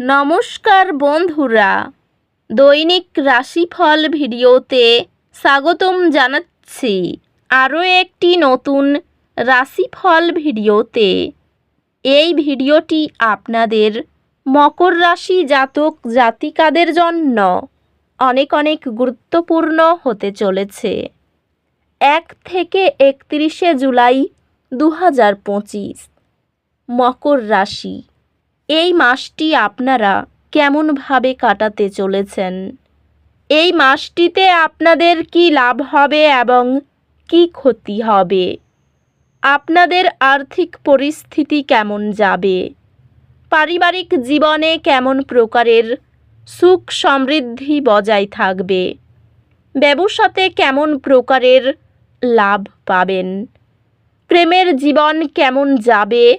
নমস্কার বন্ধুরা। দৈনিক রাশিফল ভিডিওতে স্বাগতম জানাচ্ছি আরও একটি নতুন রাশিফল ভিডিওতে। এই ভিডিওটি আপনাদের মকর রাশি জাতক জাতিকাদের জন্য অনেক অনেক গুরুত্বপূর্ণ হতে চলেছে। এক থেকে একত্রিশে জুলাই দু হাজার পঁচিশ মকর রাশি। এই মাসটি আপনারা কেমনভাবে কাটাতে চলেছেন? এই মাসটিতে আপনাদের কি লাভ হবে এবং কি ক্ষতি হবে? আপনাদের আর্থিক পরিস্থিতি কেমন যাবে? পারিবারিক জীবনে কেমন প্রকারের সুখ সমৃদ্ধি বজায় থাকবে? ব্যবসাতে কেমন প্রকারের লাভ পাবেন? প্রেমের জীবন কেমন যাবে?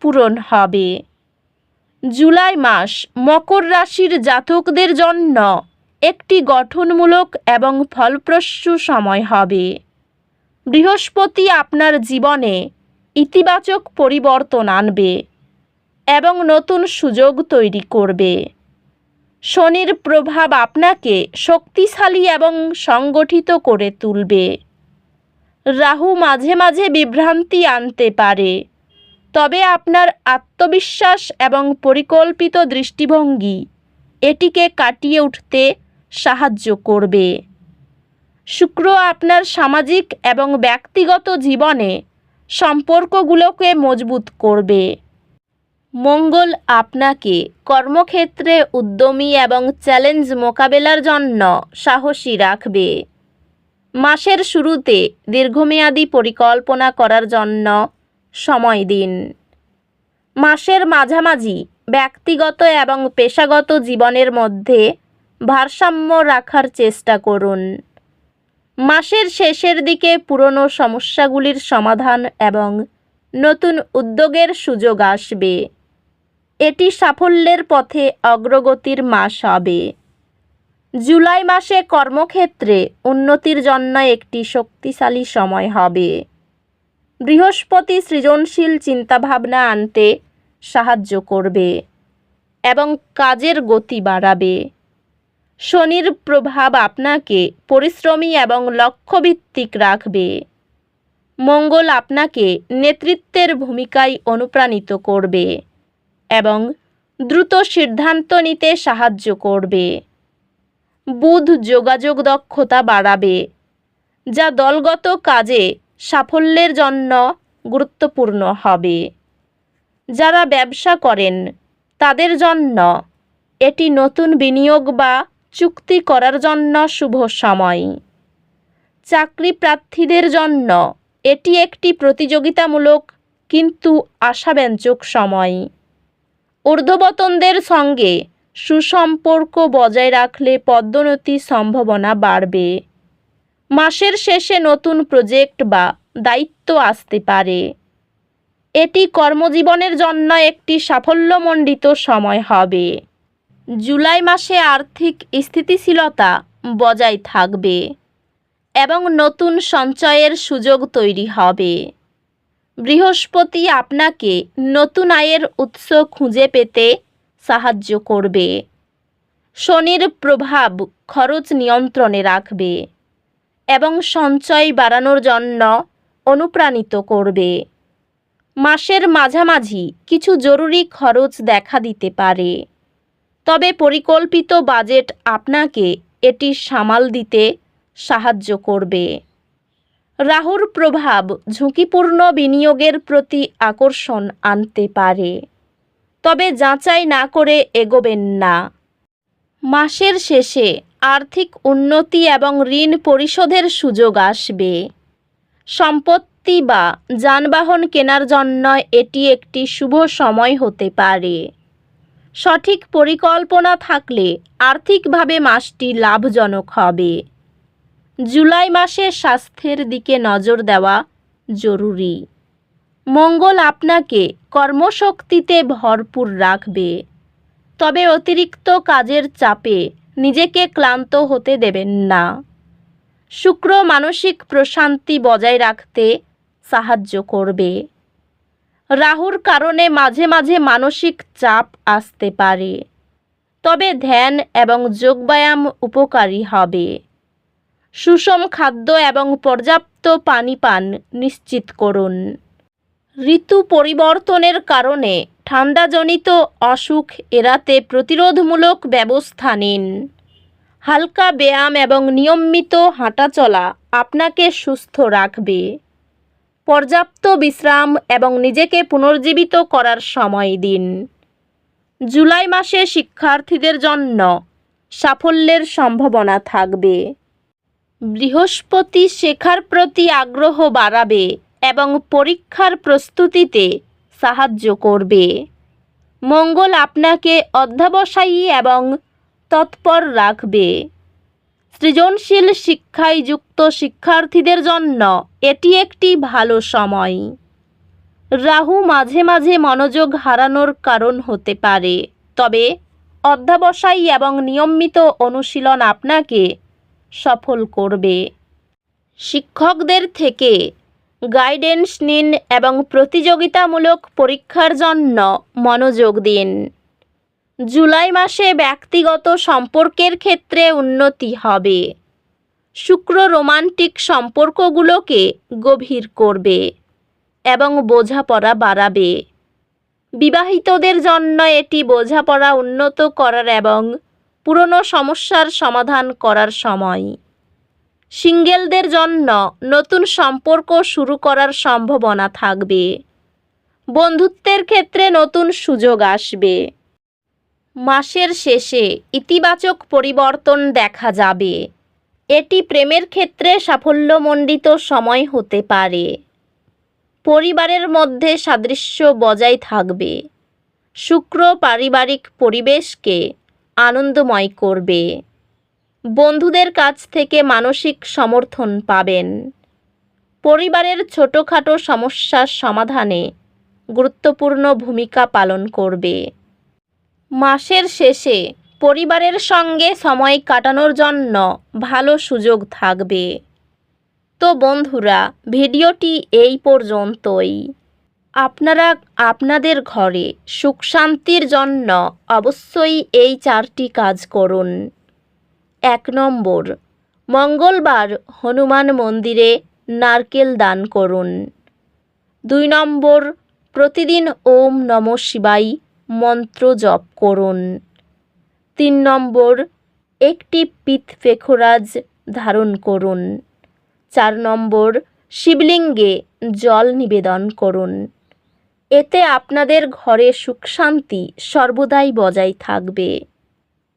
পূরণ হবে। জুলাই মাস মকর রাশির জাতকদের জন্য একটি গঠনমূলক এবং ফলপ্রসূ সময় হবে। বৃহস্পতি আপনার জীবনে ইতিবাচক পরিবর্তন আনবে এবং নতুন সুযোগ তৈরি করবে। শনির প্রভাব আপনাকে শক্তিশালী এবং সংগঠিত করে তুলবে। রাহু মাঝে মাঝে বিভ্রান্তি আনতে পারে। তবে আপনার আত্মবিশ্বাস এবং পরিকল্পিত দৃষ্টিভঙ্গি এটিকে কাটিয়ে উঠতে সাহায্য করবে। শুক্র আপনার সামাজিক এবং ব্যক্তিগত জীবনে সম্পর্কগুলোকে মজবুত করবে। মঙ্গল আপনাকে কর্মক্ষেত্রে উদ্যমী এবং চ্যালেঞ্জ মোকাবেলার জন্য সাহসী রাখবে। মাসের শুরুতে দীর্ঘমেয়াদী পরিকল্পনা করার জন্য সময় দিন। মাসের মাঝামাঝি ব্যক্তিগত এবং পেশাগত জীবনের মধ্যে ভারসাম্য রাখার চেষ্টা করুন। মাসের শেষের দিকে পুরনো সমস্যাগুলির সমাধান এবং নতুন উদ্যোগের সুযোগ আসবে। এটি সাফল্যের পথে অগ্রগতির মাস হবে। জুলাই মাসে কর্মক্ষেত্রে উন্নতির জন্য একটি শক্তিশালী সময় হবে। বৃহস্পতি সৃজনশীল চিন্তাভাবনা আনতে সাহায্য করবে এবং কাজের গতি বাড়াবে। শনির প্রভাব আপনাকে পরিশ্রমী এবং লক্ষ্যভিত্তিক রাখবে। মঙ্গল আপনাকে নেতৃত্বের ভূমিকায় অনুপ্রাণিত করবে এবং দ্রুত সিদ্ধান্ত নিতে সাহায্য করবে। বুধ যোগাযোগ দক্ষতা বাড়াবে, যা দলগত কাজে সাফল্যের জন্য গুরুত্বপূর্ণ হবে। যারা ব্যবসা করেন, তাদের জন্য এটি নতুন বিনিয়োগ বা চুক্তি করার জন্য শুভ সময়। চাকরি প্রার্থীদের জন্য এটি একটি প্রতিযোগিতামূলক কিন্তু আশাব্যঞ্জক সময়। ঊর্ধ্ববতনদের সঙ্গে সুসম্পর্ক বজায় রাখলে পদোন্নতির সম্ভাবনা বাড়বে। মাসের শেষে নতুন প্রজেক্ট বা দায়িত্ব আসতে পারে। এটি কর্মজীবনের জন্য একটি সাফল্যমণ্ডিত সময় হবে। জুলাই মাসে আর্থিক স্থিতিশীলতা বজায় থাকবে এবং নতুন সঞ্চয়ের সুযোগ তৈরি হবে। বৃহস্পতি আপনাকে নতুন আয়ের উৎস খুঁজে পেতে সাহায্য করবে। শনির প্রভাব খরচ নিয়ন্ত্রণে রাখবে। এবং সঞ্চয় বাড়ানোর জন্য অনুপ্রাণিত করবে। মাসের মাঝামাঝি কিছু জরুরি খরচ দেখা দিতে পারে। তবে পরিকল্পিত বাজেট আপনাকে এটি সামাল দিতে সাহায্য করবে। রাহুর প্রভাব ঝুঁকিপূর্ণ বিনিয়োগের প্রতি আকর্ষণ আনতে পারে। তবে যাচাই না করে এগোবেন না। মাসের শেষে আর্থিক উন্নতি এবং ঋণ পরিশোধের সুযোগ আসবে। সম্পত্তি বা যানবাহন কেনার জন্য এটি একটি শুভ সময় হতে পারে। সঠিক পরিকল্পনা থাকলে আর্থিকভাবে মাসটি লাভজনক হবে। জুলাই মাসে স্বাস্থ্যের দিকে নজর দেওয়া জরুরি। মঙ্গল আপনাকে কর্মশক্তিতে ভরপুর রাখবে। তবে অতিরিক্ত কাজের চাপে নিজেকে ক্লান্ত হতে দেবেন না। শুক্র মানসিক প্রশান্তি বজায় রাখতে সাহায্য করবে। রাহুর কারণে মাঝে মাঝে মানসিক চাপ আসতে পারে। তবে ধ্যান এবং যোগব্যায়াম উপকারী হবে। সুষম খাদ্য এবং পর্যাপ্ত পানি পান নিশ্চিত করুন। ঋতু পরিবর্তনের কারণে ঠান্ডাজনিত অসুখ এড়াতে প্রতিরোধমূলক ব্যবস্থা নিন। হালকা ব্যায়াম এবং নিয়মিত হাঁটাচলা আপনাকে সুস্থ রাখবে। পর্যাপ্ত বিশ্রাম এবং নিজেকে পুনর্জীবিত করার সময় দিন। জুলাই মাসে শিক্ষার্থীদের জন্য সাফল্যের সম্ভাবনা থাকবে। বৃহস্পতি শেখার প্রতি আগ্রহ বাড়াবে। এবং পরীক্ষার প্রস্তুতিতে সাহায্য করবে। মঙ্গল আপনাকে অধ্যাবসায়ী এবং তৎপর রাখবে। সৃজনশীল শিক্ষায় যুক্ত শিক্ষার্থীদের জন্য এটি একটি ভালো সময়। রাহু মাঝে মাঝে মনোযোগ হারানোর কারণ হতে পারে, তবে অধ্যাবসায়ী এবং নিয়মিত অনুশীলন আপনাকে সফল করবে। শিক্ষকদের থেকে গাইডেন্স নিন এবং প্রতিযোগিতামূলক পরীক্ষার জন্য মনোযোগ দিন। জুলাই মাসে ব্যক্তিগত সম্পর্কের ক্ষেত্রে উন্নতি হবে। শুক্র রোমান্টিক সম্পর্কগুলোকে গভীর করবে এবং বোঝাপড়া বাড়াবে। বিবাহিতদের জন্য এটি বোঝাপড়া উন্নত করার এবং পুরনো সমস্যার সমাধান করার সময়। সিঙ্গেলদের জন্য নতুন সম্পর্ক শুরু করার সম্ভাবনা থাকবে। বন্ধুত্বের ক্ষেত্রে নতুন সুযোগ আসবে। মাসের শেষে ইতিবাচক পরিবর্তন দেখা যাবে। এটি প্রেমের ক্ষেত্রে সাফল্যমণ্ডিত সময় হতে পারে। পরিবারের মধ্যে সাদৃশ্য বজায় থাকবে। শুক্র পারিবারিক পরিবেশকে আনন্দময় করবে। বন্ধুদের কাছ থেকে মানসিক সমর্থন পাবেন। পরিবারের ছোটোখাটো সমস্যার সমাধানে গুরুত্বপূর্ণ ভূমিকা পালন করবে। মাসের শেষে পরিবারের সঙ্গে সময় কাটানোর জন্য ভালো সুযোগ থাকবে। তো বন্ধুরা, ভিডিওটি এই পর্যন্তই। আপনারা, আপনাদের ঘরে সুখ শান্তির জন্য অবশ্যই এই চারটি কাজ করুন। এক নম্বর। মঙ্গলবার হনুমান মন্দিরে নারকেল দান করুন। দুই নম্বর, প্রতিদিন ওম নম শিবাই মন্ত্র জপ করুন। তিন নম্বর, একটি পিত ফেখরাজ ধারণ করুন। চার নম্বর, শিবলিঙ্গে জল নিবেদন করুন। এতে আপনাদের ঘরে সুখ শান্তি সর্বদাই বজায় থাকবে।